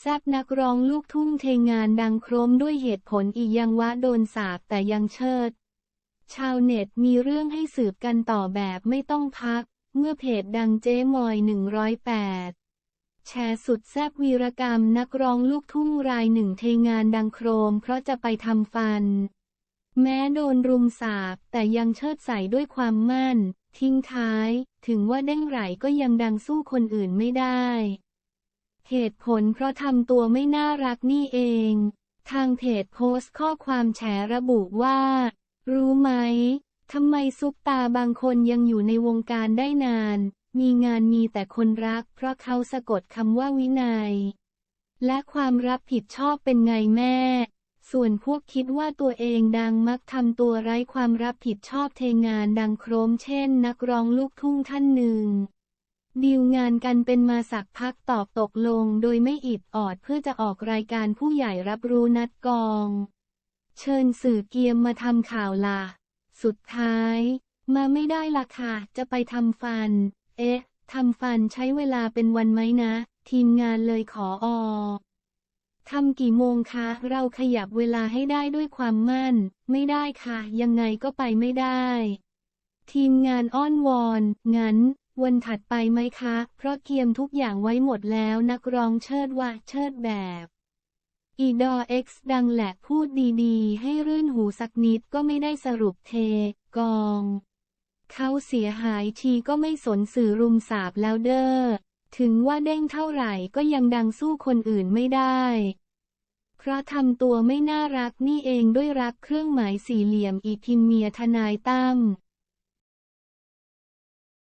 แซบนักร้องลูกทุ่งเทงานดังโครมด้วยเหตุผลอียังวะโดนสาบแต่ยังเชิด ชาวเน็ตมีเรื่องให้สืบกันต่อแบบไม่ต้องพัก เมื่อเพจดังเจ๊มอย 108 แชร์สุดแซบวีรกรรมนักร้องลูกทุ่งรายหนึ่งเทงานดังโครมเพราะจะไปทำฟัน แม้โดนรุมสาบแต่ยังเชิดใส่ด้วยความมั่น ทิ้งท้าย ถึงว่าเด้งไหลก็ยังดังสู้คนอื่นไม่ได้ เหตุผลเพราะทำตัวไม่น่ารักนี่เอง ทางเพจโพสต์ข้อความแฉระบุว่า รู้ไหมทำไมซุปตาบางคนยังอยู่ในวงการได้นาน มีงานมีแต่คนรัก เพราะเขาสะกดคำว่าวินัย และความรับผิดชอบเป็นไงแม่ ส่วนพวกคิดว่าตัวเองดังมักทำตัวไร้ความรับผิดชอบเทงานดังโครมเช่น นักร้องลูกทุ่งท่านหนึ่ง ดีลงานกันเป็นมาสักพักตอบตกลงโดยไม่อิดออดเพื่อจะออกรายการผู้ใหญ่รับรู้นัดกอง เชิญสื่อเกียมมาทำข่าวล่ะสุดท้าย มาไม่ได้ล่ะค่ะ จะไปทำฟัน เอ๊ะทำฟันใช้เวลาเป็นวันไหมนะ ทีมงานเลยขออทำกี่โมงคะ เราขยับเวลาให้ได้ด้วยความมั่น ไม่ได้ค่ะ ยังไงก็ไปไม่ได้ ทีมงานอ้อนวอน งั้น วันถัดไปไหมคะ เพราะเกียมทุกอย่างไว้หมดแล้วนักร้องเชิดว่าเชิดแบบ อีดอเอ็กซ์ดังแหละพูดดีๆ ให้รื่นหูสักนิดก็ไม่ได้สรุปเท กอง เขาเสียหายทีก็ไม่สนสื่อรุมสาบแล้วเด้อ ถึงว่าเด้งเท่าไหร่ก็ยังดังสู้คนอื่นไม่ได้ เพราะทำตัวไม่น่ารักนี่เองด้วยรักเครื่องหมายสี่เหลี่ยมอีพิมเมียทนายตั้ม